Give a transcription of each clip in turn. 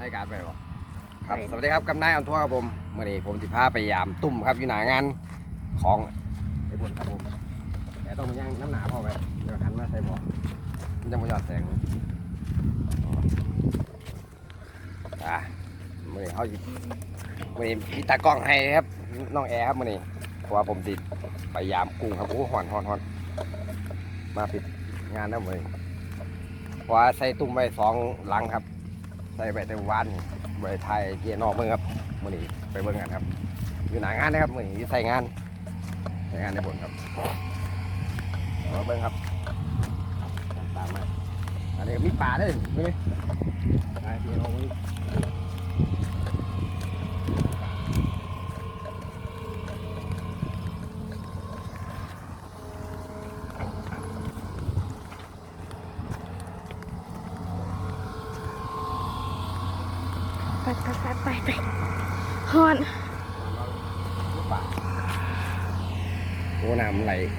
รายการไปบ่ครับสวัสดีครับกำนายอันทั่วครับผมเมื่อนี้ผมสิพาไปยามตุ่มครับอยู่หนางานของไอ้บนครับผมแต่ต้องมาย่างน้ำหนาพอไปเดี๋ยวหันมาใส่บ่อมันจะมาหยอดแสงอะเมื่อนี้เขาสิมื่อนี้มีตากล้องให้ครับน้องแอร์ครับมื่อนี้เพราะว่าผมติดไปยามกุ้งครับโอ้หอนหอนหอนมาปิดงานแล้วมื่อนี้เพราะว่าใส่ตุ่มไว้สองหลังครับ ใส่ไปแต่วันใบไปไทยเกียร์นอกเมืองครับมื่อนี้ไปเบิ่งกันครับ อยู่หนางานนะครับมื่อนี้ใส่งานใส่งานในบนครับมาเบิ่งครับตามมาอันนี้มีป่าด้วยไหมไอ้พี่น้องนี่ไป โ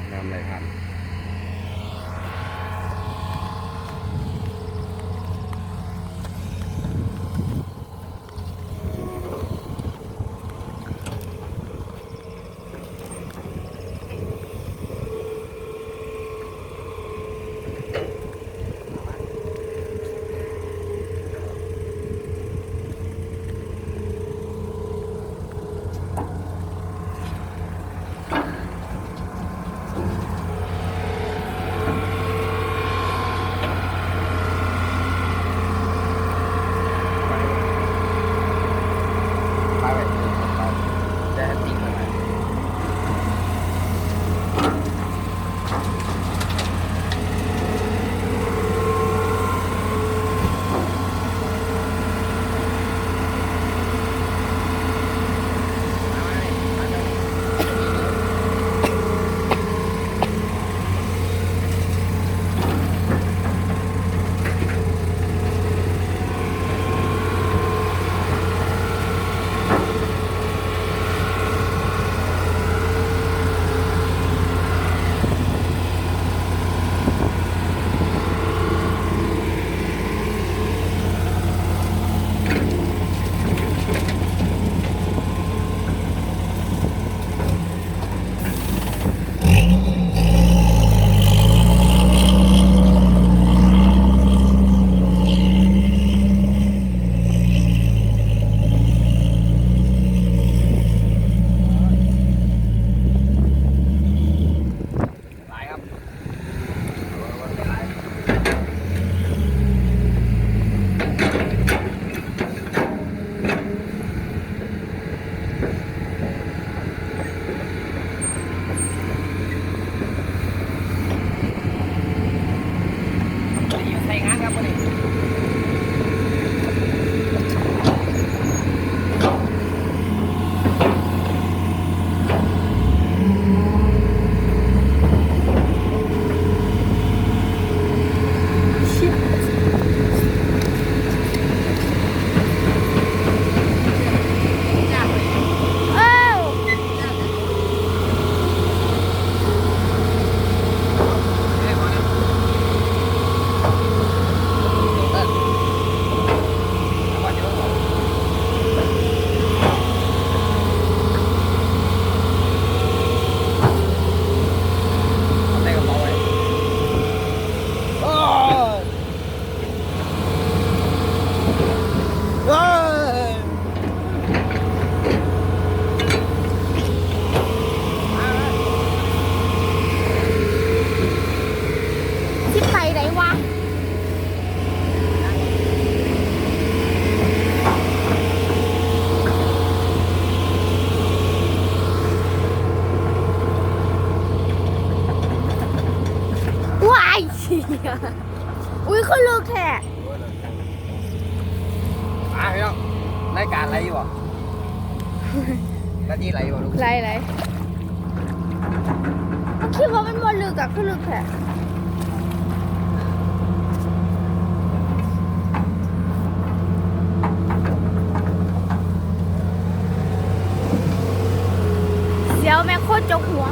คตรจกหัว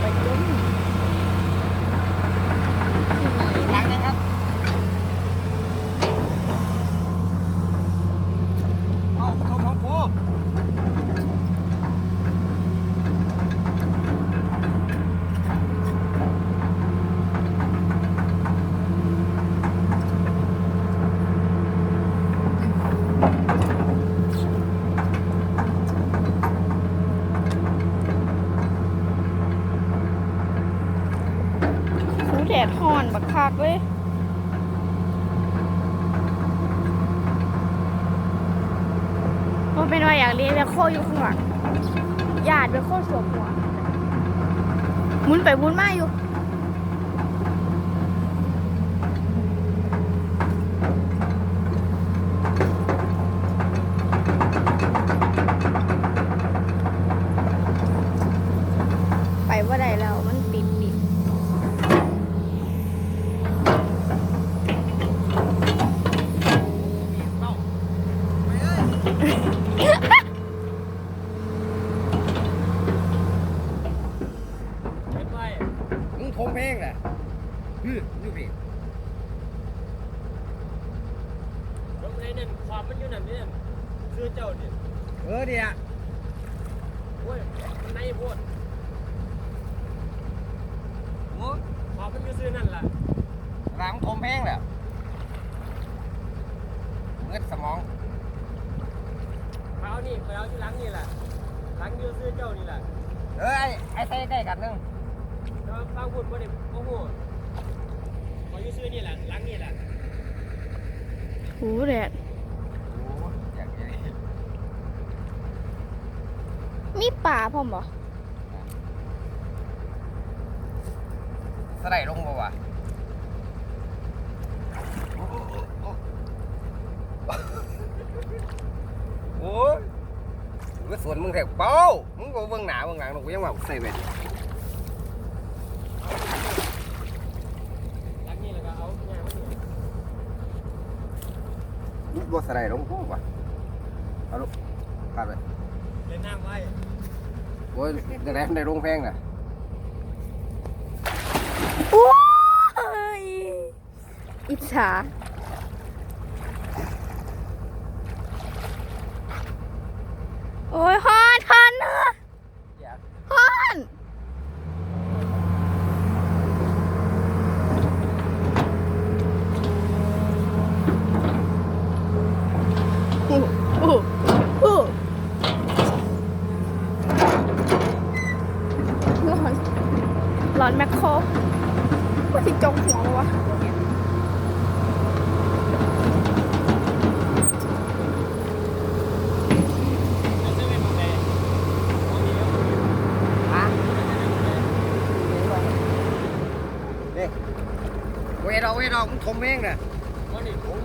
ไปจุ้ม เป็นว่าอยากเรียนแบคโค อยู่ข้างหลังญาติแบคโคสวมหัวมุนไปมุนมาอยู่ ไปว่าใดแล้วมันปิดปิด เป็นไร มึงทงเพลงแหละฮึ อยู่พี่รถในนั่นความมันอยู่นั่นเนี่ยคือเจ้าเนี่ยเออเดียโอ้ยมันในโพดโอ้ความมันอยู่ซื้อนั่นล่ะหลังทงเพลงแหละเงืดสมองไปเอานี่ไปเอาที่หลังนี่แหละหลังอยู่ซื้อเจ้านี่แหละเออไอ้ไอ้ใส่ใกล้กันนึงแล้วฟังพูดบ่ได้โอ้โหขออยู่ซื้อนี่แหละหลังนี่แหละ หูแดดโอ้ยากเห็นมีป่าพร้อมบ่สไลด์ลงบ่วะโอ้ยสวนมึงแถวเป้ามึงก็เบื้องหน้าเบื้องหลังหนูยังว่าใส่เวท หลังนี่แล้วก็เอาแง่มานี่ บ่สไลด์ลงบ่วะเอาลูกพาดไปเล่นน้ำไว้โอ้ยจะได้ได้ลงแพงน่ะโอ้ยอิจฉาโอ้ยฮอนฮอนเนอะฮอนอู้อู้อู้ร้อนร้อนแมคโครว่าที่จงหัววะ ไอ้เซเว่นมันเลยเอานี่เอานี่ ฮะนี่ เวดอกเวดอกมึงทมเองน่ะเอานี่ผม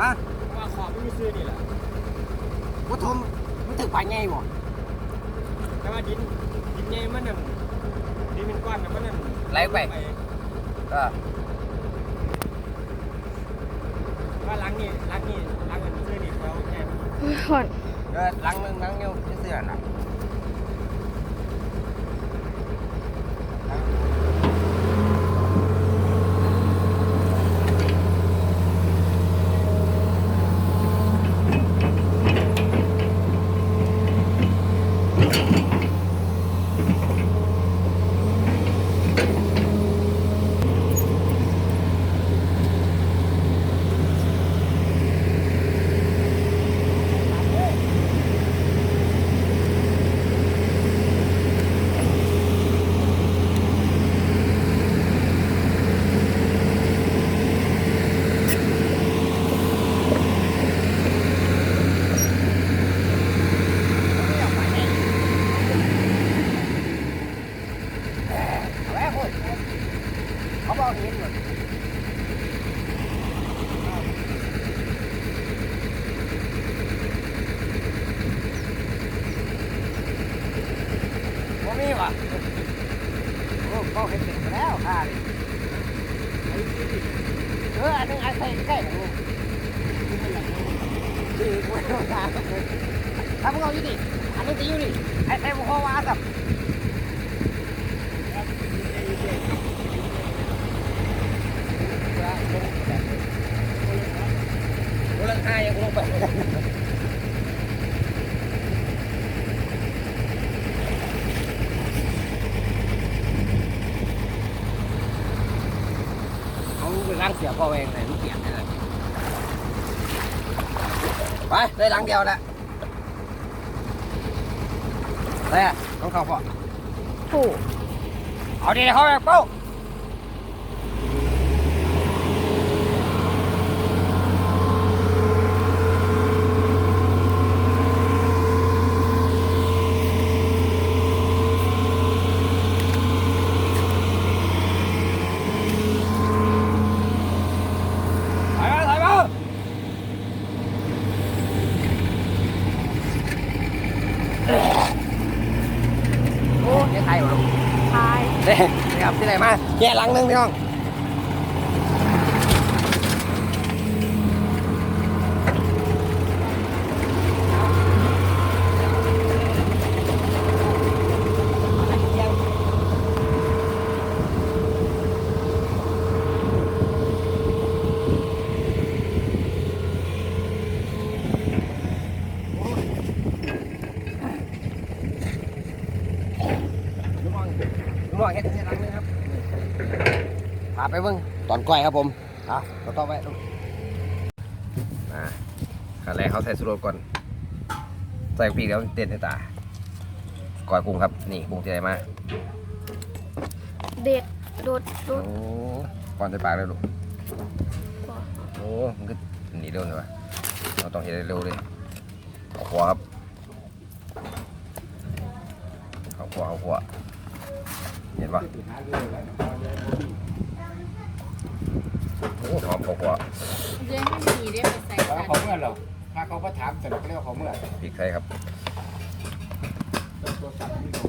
ฮะว่าขอบมันอยู่ซื้อนี่แหละบ่ทมมึงถึงป่าใหญ่บ่แต่ว่าดินดินใหญ่มันนั่นดินเป็นก้อนน่ะมันนั่นไหลไปเออว่าหลังนี่หลังนี่หลังอันซื้อนี่เขาแง่ฮอนเออหลังนึงหลังเดียวเสื้อน่ะ เอาไว้พูดเขาบอกเห็นหมดบ่มีว่ะโอ้เขาเห็นเป็นไปแล้วค่ะนี่เอออันนึงอันใส่ใกล้ของมึงดีกว่าถ้าพวกเราอยู่ดิอันนี้จะอยู่ดิไอ้ไอ้พวกเขาว่ากับ กูลังอายยังลงไป เอาไปล้างเสียพ่อเองเลยมันเปียกเลยไปได้หลังเดียวแหละแต่ต้องเข้าพ่อผูเอาดีเขาแบบเป้า ที่ไหนมา แย่หลังหนึงพี่น้องมองลุงมองเห็นแย่หลังหนึงครับพาไป เบิ่งตอนก้อยครับผมอะเราต้องไปลูกอ่าขั้นแรกเขาใส่สุรสก่อน ใส่ปีกแล้วเต้นให้ตาก้อยกุ้งครับ นี่กุ้งที่ไหนมาเด็ดโดดโดโอ้ดก่อนใส่ปากเลยลูกบ่โอ้มันก็หนีเร็วเลยวะเราต้องเห็นเร็วๆเลยเอาขวาครับเอาขวาเอาขวาเห็นปะ โอ้หอมเอาขวาเรื่องที่มีเรียกไปใส่แล้วกันเขาเมื่อเราถ้าเขาก็ถามเสร็จก็เรียกว่าเขาเมื่อพริกไทยครับตัวสั่งที่ดู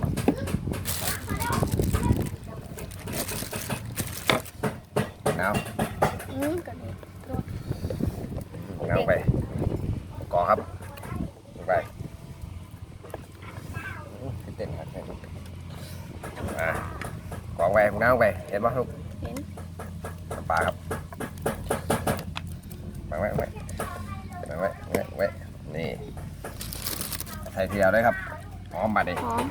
น้อืมกันำน้ำไปกอครับลงไปอื้อเต้นครับอะกองไปน้ำไปเห็นปะลูกเห็นน้ำปลาครับวางไว้วางไว้วางไว้วางไว้วางไว้ นี่ ใส่ทีเดียวเลยครับหอมมาดิหอม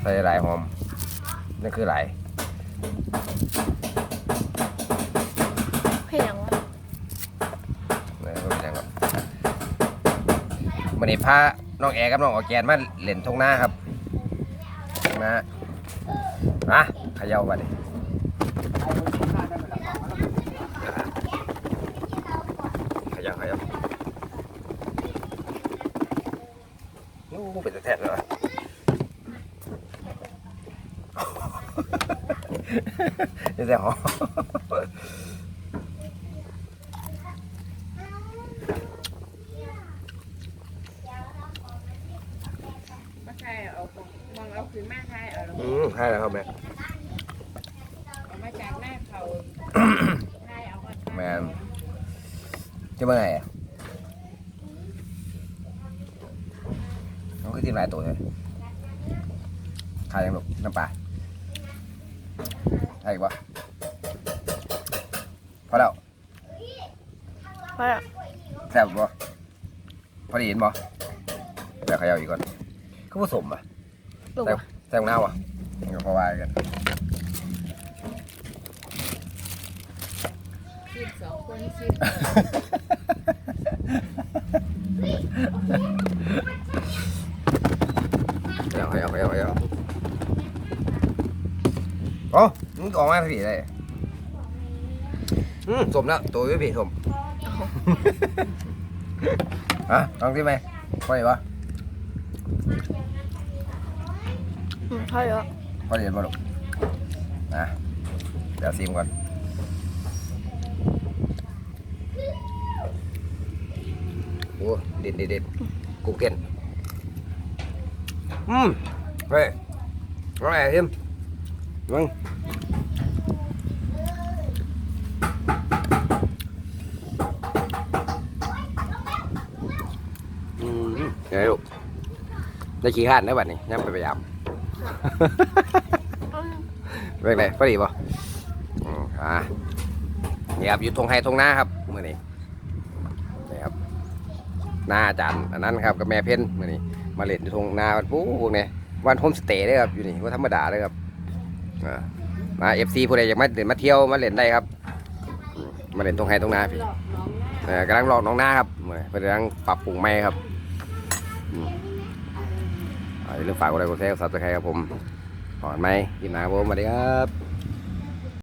ใส่หลายหอมนั่นคือหลายเผ็ดอย่างวะนี่คือเป็นยังครับวันนี้พา น้องแอร์กับน้องออแกนมาเล่นทงหน้าครับทงหน้ามาเขย่าบัดดิขย่าขย่าโอ้เป็นแทนเลยวะนี่แต่หอม มาใช่เอาของมองเอาคืนมาใช่เอาแล้ว อืมให้แล้วครับแม่ เอามาจากหน้าเขาใช่เอามา แมน จะเมื่อไหร่อะน้องคือทีมหลายตัวเลยขายยังลูกน้ำปลาใช่อีกปะพอแล้วเพราะแซ่บปะพอดีเห็นปะเดี๋ยวเขย่าอีกก่อนคือผสมปะลูกแซ่บวะแซ่บหน้าวะเดี๋ยวพอวายกันคิดสองคนคิด เขย่าเขย่าเขย่าเขย่าโอ้มึงออกมาผีได้อืมสมแล้วตัวพี่ผีสมฮะลองที่ไหมพอดีปะอืมพอเยอะพอดีป่ะลูกนะเดี๋ยวซิมก่อน อ้เด็ดเด็ดเด็ดกุ้งเก่นอืมเฮ้ยว่าไงทิมมึงอืมไงลูกได้ขี้ข้านได้บัดนี้ยังไปพยายามอืมเป็นไงพอดีป่ะอืมอ่านี่ครับอยู่ทงไฮทงหน้าครับมื่อนี้นี่ครับห น้าอาจารย์อันนั้นครับกับแม่เพ้นมื่อนี้มาเล่นอยู่ทงหน้าวันปูพวกนี้วันโฮมสเตย์เลยครับอยู่นี่ว่าธรรมดาเลยครับมาเอฟซีผู้ใดอยากมาเล่นมาเที่ยวมาเล่นได้ครับ มาเล่นทงไฮทงหน้าพี่กน้องหน้าเอกำลังรอน้องหน้าครับกำลังปรับปรุงใหม่ครับอืมอ่าอย่าลืมฝากกดไลค์กดแชร์กดซับสไครต์ครับผมขอนไหมกินนาครับผมสวัสดีครับ